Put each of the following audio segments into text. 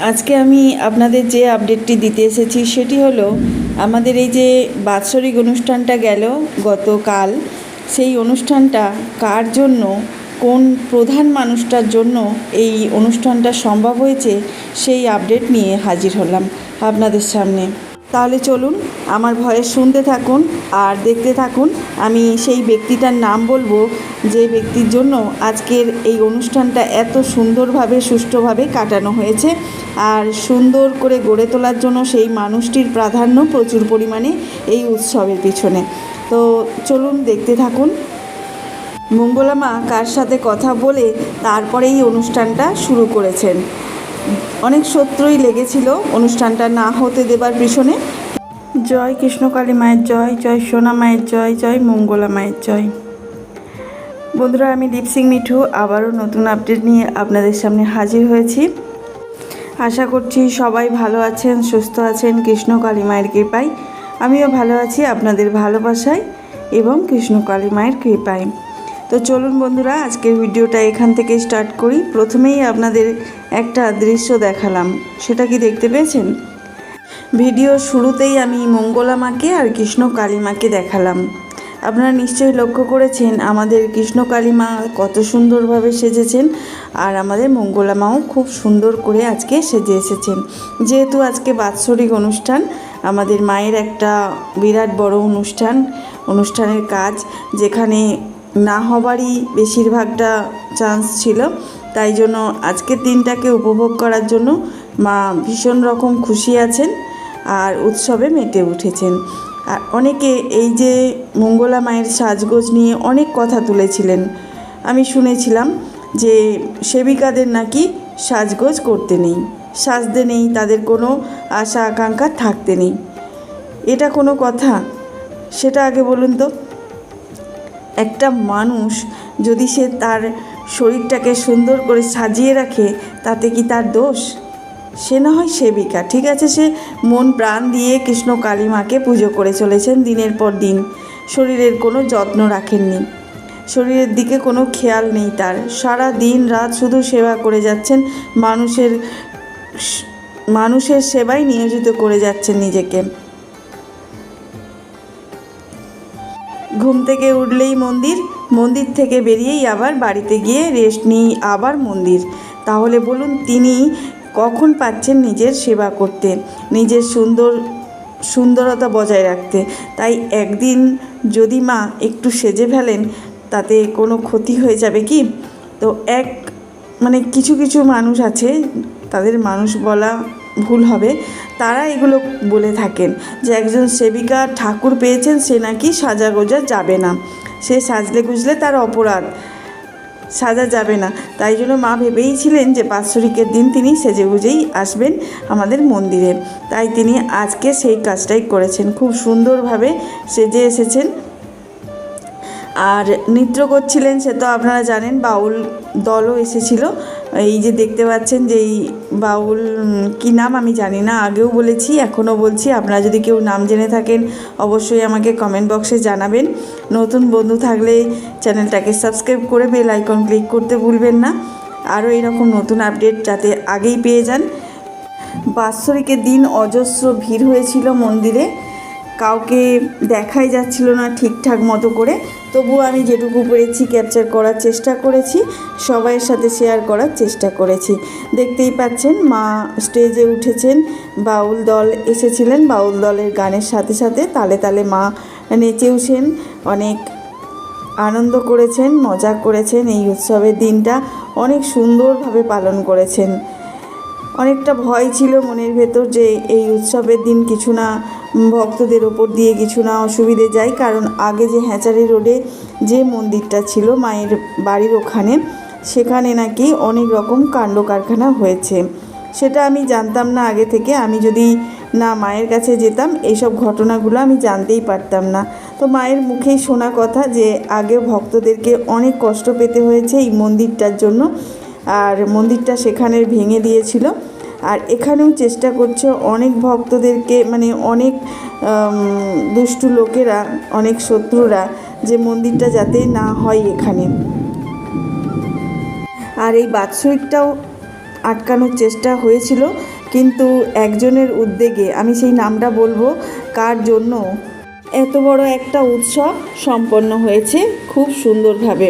আজকে আমি আপনাদের যে আপডেটটি দিতে এসেছি, সেটি হলো আমাদের এই যে বাৎসরিক অনুষ্ঠানটা গেল গতকাল, সেই অনুষ্ঠানটা কার জন্য, কোন প্রধান মানুষটার জন্য এই অনুষ্ঠানটা সম্ভব হয়েছে, সেই আপডেট নিয়ে হাজির হলাম আপনাদের সামনে। তাহলে চলুন, আমার ভয়েস শুনতে থাকুন আর দেখতে থাকুন। আমি সেই ব্যক্তিটার নাম বলব যে ব্যক্তির জন্য আজকের এই অনুষ্ঠানটা এত সুন্দরভাবে, সুষ্ঠুভাবে কাটানো হয়েছে আর সুন্দর করে গড়ে তোলার জন্য সেই মানুষটির প্রাধান্য প্রচুর পরিমাণে এই উৎসবের পিছনে। তো চলুন, দেখতে থাকুন। মঙ্গলামা কার সাথে কথা বলে তারপরে এই অনুষ্ঠানটা শুরু করেছেন। অনেক শত্রুই লেগেছিল অনুষ্ঠানটা না হতে দেবার পিছনে। জয় কৃষ্ণকালী মায়ের জয় জয় সোনা মায়ের জয় জয় মঙ্গলা মায়ের জয়। বন্ধুরা, আমি লিপসিং মিঠু, আবারও নতুন আপডেট নিয়ে আপনাদের সামনে হাজির হয়েছি। আশা করছি সবাই ভালো আছেন, সুস্থ আছেন কৃষ্ণ কালী মায়ের কৃপায়। আমিও ভালো আছি, আপনাদের ভালোবাসায় এবং কৃষ্ণ কালী মায়ের কৃপায়। তো চলুন বন্ধুরা, আজকের ভিডিওটা এখান থেকে স্টার্ট করি। প্রথমেই আপনাদের একটা দৃশ্য দেখালাম, সেটা কি দেখতে পেয়েছেন? ভিডিও শুরুতেই আমি মঙ্গলা মাকে আর কৃষ্ণ কালী মাকে দেখালাম। আপনারা নিশ্চয়ই লক্ষ্য করেছেন, আমাদের কৃষ্ণ কালী মা কত সুন্দরভাবে সেজেছেন, আর আমাদের মঙ্গলা মাও খুব সুন্দর করে আজকে সেজে এসেছেন। যেহেতু আজকে বাৎসরিক অনুষ্ঠান, আমাদের মায়ের একটা বিরাট বড় অনুষ্ঠান, অনুষ্ঠানের কাজ, যেখানে না হবারই বেশিরভাগটা চান্স ছিল। তাই জন্য আজকের দিনটাকে উপভোগ করার জন্য মা ভীষণ রকম খুশি আছেন আর উৎসবে মেতে উঠেছেন। আর অনেকে এই যে মঙ্গলা মায়ের সাজগোজ নিয়ে অনেক কথা তুলেছিলেন। আমি শুনেছিলাম যে সেবিকাদের নাকি সাজগোজ করতে নেই, সাজতে নেই, তাদের কোনো আশা আকাঙ্ক্ষা থাকতে নেই। এটা কোনো কথা? সেটা আগে বলুন তো। একটা মানুষ যদি সে তার শরীরটাকে সুন্দর করে সাজিয়ে রাখে, তাতে কি তার দোষ? সে না হয় সেবিকা, ঠিক আছে? সে মন প্রাণ দিয়ে কৃষ্ণ কালী মাকে পুজো করে চলেছেন দিনের পর দিন। শরীরের কোনো যত্ন রাখেননি। শরীরের দিকে কোনো খেয়াল নেই তার। সারা দিন রাত শুধু সেবা করে যাচ্ছেন, মানুষের মানুষের সেবায় নিয়োজিত করে যাচ্ছেন নিজেকে। ঘুম থেকে উঠলেই মন্দির মন্দির থেকে বেরিয়েই আবার বাড়িতে গিয়ে রেস্ট নিই, আবার মন্দির। তাহলে বলুন, তিনি কখন পাচ্ছেন নিজের সেবা করতে, নিজের সুন্দর, সুন্দরতা বজায় রাখতে? তাই একদিন যদি মা একটু সেজে ফেলেন, তাতে কোনো ক্ষতি হয়ে যাবে কি? তো এক মানে কিছু কিছু মানুষ আছে, তাদের মানুষ বলা ভুল হবে। তারা এগুলো বলে থাকেন যে একজন সেবিকা ঠাকুর পেয়েছেন, সে নাকি সাজা গোজা যাবে না। সে সাজলে গুজলে তার অপরাধ, সাজা যাবে না। তাই জন্য মা ভেবেই ছিলেন যে বাৎসরিকের দিন তিনি সেজে গুজেই আসবেন আমাদের মন্দিরে। তাই তিনি আজকে সেই কাজটাই করেছেন। খুব সুন্দরভাবে সেজে এসেছেন। আর নৃত্য করছিলেন সে তো আপনারা জানেন, বাউল দলও এসেছিল। এই যে দেখতে পাচ্ছেন যে এই বাউল কি নাম আমি জানি না, আগেও বলেছি, এখনও বলছি, আপনারা যদি কেউ নাম জেনে থাকেন, অবশ্যই আমাকে কমেন্ট বক্সে জানাবেন। নতুন বন্ধু থাকলে চ্যানেলটাকে সাবস্ক্রাইব করে বেল আইকন ক্লিক করতে ভুলবেন না। আরও এরকম নতুন আপডেট যাতে আগেই পেয়ে যান। বাৎসরিকের দিন অজস্র ভিড় হয়েছিল মন্দিরে। কাউকে দেখাই যাচ্ছিল না ঠিকঠাক মতো করে। তবুও আমি যেটুকু পেরেছি ক্যাপচার করার চেষ্টা করেছি, সবাইয়ের সাথে শেয়ার করার চেষ্টা করেছি। দেখতেই পাচ্ছেন, মা স্টেজে উঠেছেন, বাউল দল এসেছিলেন, বাউল দলের গানের সাথে সাথে তালে তালে মা নেচেওছেন অনেক আনন্দ করেছেন, মজা করেছেন, এই উৎসবের দিনটা অনেক সুন্দরভাবে পালন করেছেন। অনেকটা ভয় ছিল মনের ভেতর যে এই উৎসবের দিন কিছু না ভক্তদের ওপর দিয়ে কিছু না অসুবিধে যায়। কারণ আগে যে হ্যাচারি রোডে যে মন্দিরটা ছিল, মায়ের বাড়ির ওখানে, সেখানে নাকি অনেক রকম কাণ্ড কারখানা হয়েছে। সেটা আমি জানতাম না আগে থেকে। আমি যদি না মায়ের কাছে যেতাম এইসব ঘটনাগুলো আমি জানতেই পারতাম না। তো মায়ের মুখেই শোনা কথা যে, আগে ভক্তদেরকে অনেক কষ্ট পেতে হয়েছে এই মন্দিরটার জন্য। আর মন্দিরটা সেখানে ভেঙে দিয়েছিল। আর এখানেও চেষ্টা করছে অনেক ভক্তদেরকে মানে অনেক দুষ্টু লোকেরা, অনেক শত্রুরা যে মন্দিরটা যাতে না হয় এখানে। আর এই বাৎসরিকটাও আটকানোর চেষ্টা হয়েছিল, কিন্তু একজনের উদ্যোগে আমি সেই নামটা বলব, কার জন্য? এত বড় একটা উৎসব সম্পন্ন হয়েছে খুব সুন্দরভাবে।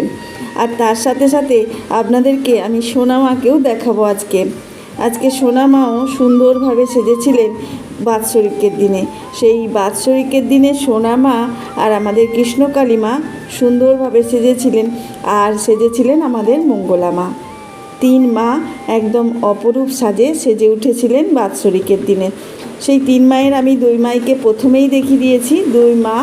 আর তার সাথে সাথে আপনাদেরকে আমি সোনামাকেও দেখাবো আজকে। আজকে সোনামাও সুন্দরভাবে সেজেছিলেন বাৎসরিকের দিনে। সেই বাৎসরিকের দিনে সোনামা আর আমাদের কৃষ্ণকালী মা সুন্দরভাবে সেজেছিলেন আর সেজেছিলেন আমাদের মঙ্গলা মা। তিন মা একদম অপরূপ সাজে সেজে উঠেছিলেন বাৎসরিকের দিনে। সেই তিন মায়ের আমি দুই মাইকে প্রথমেই দেখিয়ে দিয়েছি। দুই মা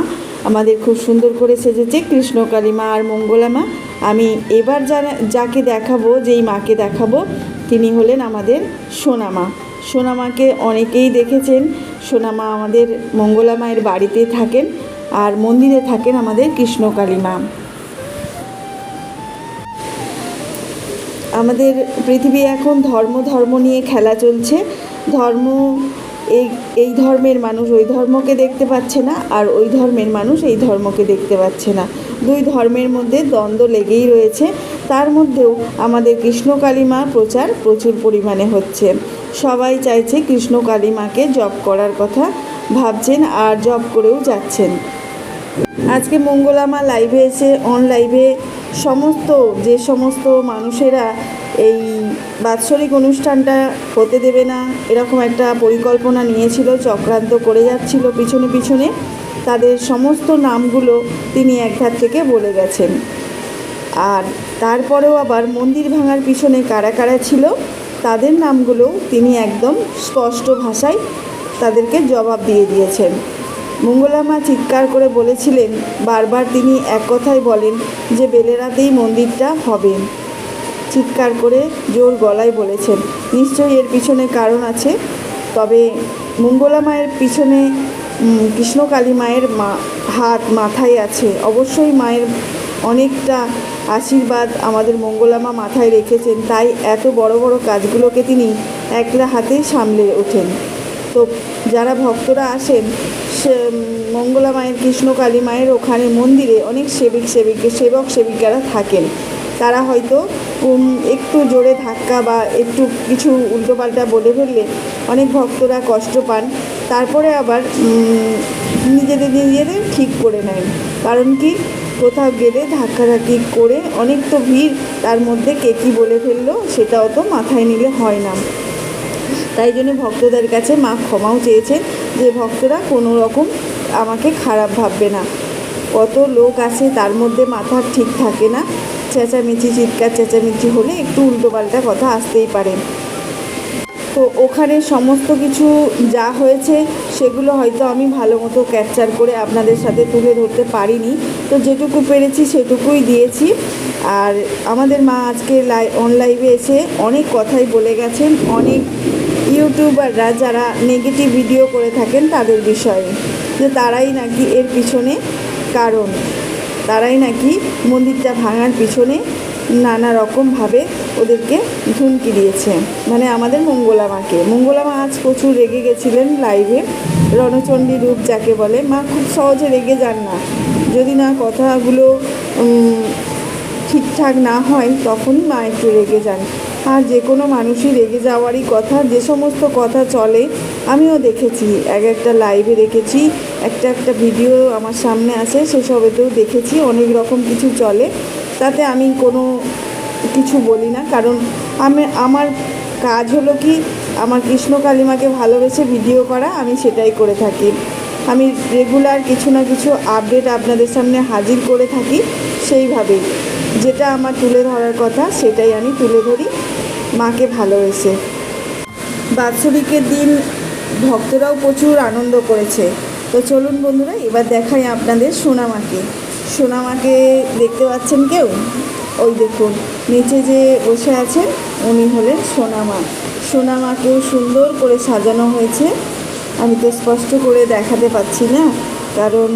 আমাদের খুব সুন্দর করে সেজেছে কৃষ্ণকালী মা আর মঙ্গলা মা। আমি এবার যারা যাকে দেখাবো, যেই মাকে দেখাবো, তিনি হলেন আমাদের সোনামা সোনামাকে অনেকেই দেখেছেন। সোনামা আমাদের মঙ্গলা মায়ের বাড়িতে থাকেন আর মন্দিরে থাকেন আমাদের কৃষ্ণকালী মা। আমাদের পৃথিবী এখন ধর্ম ধর্ম নিয়ে খেলা চলছে। ধর্ম এই এই ধর্মের মানুষ ওই ধর্মকে দেখতে পাচ্ছে না আর ওই ধর্মের মানুষ এই ধর্মকে দেখতে পাচ্ছে না। দুই ধর্মের মধ্যে দ্বন্দ্ব লেগেই রয়েছে। তার মধ্যেও আমাদের কৃষ্ণ কালীমা প্রচার প্রচুর পরিমাণে হচ্ছে। সবাই চাইছে কৃষ্ণ কালীমাকে জব করার কথা ভাবছেন আর জব করেও যাচ্ছেন। আজকে মঙ্গলামা লাইভে এসে অন লাইভে সমস্ত, যে সমস্ত মানুষেরা এই বাৎসরিক অনুষ্ঠানটা হতে দেবে না। এরকম একটা পরিকল্পনা নিয়েছিল, চক্রান্ত করে যাচ্ছিল পিছনে পিছনে। তাদের সমস্ত নামগুলো তিনি একধার থেকে বলে গেছেন। আর তারপরেও আবার মন্দির ভাঙার পিছনে কারা কারা ছিল, তাদের নামগুলো তিনি একদম স্পষ্ট ভাষায় তাদেরকে জবাব দিয়ে দিয়েছেন। মঙ্গলামা চিৎকার করে বলেছিলেন, বারবার তিনি এক কথাই বলেন যে বেলেরাতেই মন্দিরটা হবে। চিৎকার করে জোর গলায় বলেছেন, নিশ্চয়ই এর পিছনে কারণ আছে। তবে মঙ্গলা মায়ের পিছনে কৃষ্ণকালী মায়ের মা, হাত মাথায় আছে। অবশ্যই মায়ের অনেকটা আশীর্বাদ আমাদের মঙ্গলামা মাথায় রেখেছেন। তাই এত বড় বড় কাজগুলোকে তিনি একলা হাতে সামলে ওঠেন। তো যারা ভক্তরা আসেন, সে মঙ্গলা মায়ের, কৃষ্ণকালী মায়ের ওখানে মন্দিরে অনেক সেবিক সেবিক, সেবক, সেবিকারা থাকেন। তারা হয়তো একটু জোরে ধাক্কা বা একটু কিছু উল্টোপাল্টা বলে ফেললে অনেক ভক্তরা কষ্ট পান। তারপরে আবার নিজেদের নিজেদের ঠিক করে নেয় কারণ কি? কোথাও গেলে ধাক্কাধাক্কি করে অনেক তো ভিড় তার মধ্যে কে কী বলে ফেলল সেটাও তো মাথায় নিলে হয় না। তাই জন্য ভক্তদের কাছে মা ক্ষমাও চেয়েছেন যে ভক্তরা কোনো রকম আমাকে খারাপ ভাববে না। কত লোক আছে তার মধ্যে মাথা ঠিক থাকে না। চেঁচামেচি, চিৎকার, চেঁচামেচি হলে একটু উল্টোপাল্টা কথা আসতেই পারে। তো ওখানে সমস্ত কিছু যা হয়েছে, সেগুলো হয়তো আমি ভালো মতো ক্যাপচার করে আপনাদের সাথে তুলে ধরতে পারিনি। তো যেটুকু পেরেছি সেটুকুই দিয়েছি। আর আমাদের মা আজকে লাই অনলাইভে এসে অনেক কথাই বলে গেছেন। অনেক ইউটিউবাররা যারা নেগেটিভ ভিডিও করে থাকেন তাদের বিষয়ে, যে তারাই নাকি এর পিছনে কারণ। তারাই নাকি মন্দিরটা ভাঙার পিছনে নানা রকমভাবে ওদেরকে হুমকি দিয়েছে। মানে আমাদের মঙ্গলা মাকে। মঙ্গলা মা আজ প্রচুর রেগে গেছিলেন লাইভে রণচণ্ডী রূপ যাকে বলে, মা খুব সহজে রেগে যান না। যদি না কথাগুলো ঠিকঠাক না হয়, তখনই মা একটু রেগে যান। আর যে কোনো মানুষই রেগে যাওয়ারই কথা, যে সমস্ত কথা চলে, আমিও দেখেছি। এক একটা লাইভে দেখেছি। একটা একটা ভিডিও আমার সামনে আছে সেসবেতেও দেখেছি, অনেক রকম কিছু চলে। তাতে আমি কোনো কিছু বলি না, কারণ আমি, আমার কাজ হলো কি, আমার কৃষ্ণ কালিমাকে ভালোবেসে ভিডিও করা, আমি সেটাই করে থাকি। আমি রেগুলার কিছু না কিছু আপডেট আপনাদের সামনে হাজির করে থাকি সেইভাবেই। যেটা আমার তুলে ধরার কথা, সেটাই আমি তুলে ধরি মাকে ভালোবেসে। বাৎসরিকের দিন ভক্তরাও প্রচুর আনন্দ করেছে। তো চলুন বন্ধুরা, এবার দেখাই আপনাদের সোনামাকে। সোনামাকে দেখতে পাচ্ছেন কেউ? ওই দেখুন, নিচে যে বসে আছেন, উনি হলেন সোনামা। সোনামাকেও সুন্দর করে সাজানো হয়েছে। আমি তো স্পষ্ট করে দেখাতে পাচ্ছি না, কারণ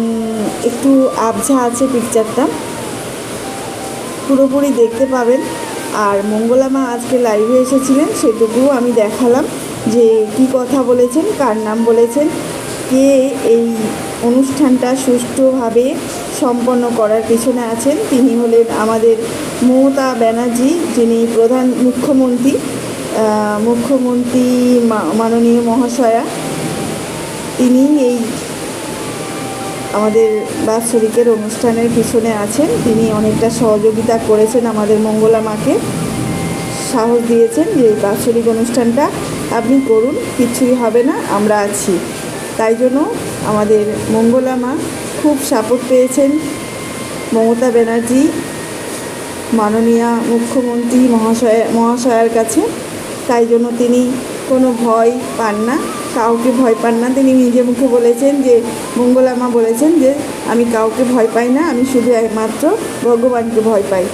একটু আবঝা আছে পিকচারটা পুরোপুরি দেখতে পাবেন। আর মঙ্গলা মা আজকে লাইভে এসেছিলেন, সেটুকুও আমি দেখালাম যে কি কথা বলেছেন, কার নাম বলেছেন কে এই অনুষ্ঠানটা সুষ্ঠুভাবে সম্পন্ন করার পিছনে আছেন তিনি হলেন আমাদের মমতা ব্যানার্জি, যিনি প্রধান মুখ্যমন্ত্রী মুখ্যমন্ত্রী মাননীয় মহাশয়া। তিনি এই আমাদের বাৎসরিকের অনুষ্ঠানের পিছনে আছেন। তিনি অনেকটা সহযোগিতা করেছেন আমাদের মঙ্গলা মাকে। সাহস দিয়েছেন যে বাৎসরিক অনুষ্ঠানটা আপনি করুন, কিছুই হবে না, আমরা আছি। তাই জন্য আমাদের মঙ্গলা মা খুব সাপোর্ট পেয়েছেন। মমতা ব্যানার্জি, মাননীয়া মুখ্যমন্ত্রী মহাশয়, মহাশয়ার কাছে। তাই জন্য তিনি কোনো ভয় পান না, কাউকে ভয় পান না। তিনি নিজে মুখে বলেছেন যে মঙ্গলামা বলেছেন যে, আমি কাউকে ভয় পাই না, আমি শুধু একমাত্র ভগবানকে ভয় পাই।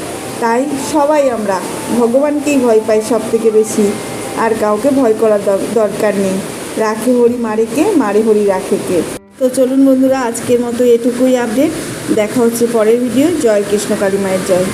তাই সবাই আমরা ভগবানকেই ভয় পাই সব থেকে বেশি। আর কাউকে ভয় করার দর- দরকার নেই। রাখে হরি মারেকে, মারে হরি রাখেকে। তো চলুন বন্ধুরা, আজকের মতো এটুকুই আপডেট দেখা হচ্ছে পরের ভিডিও জয় কৃষ্ণ কালী মায়ের জয়।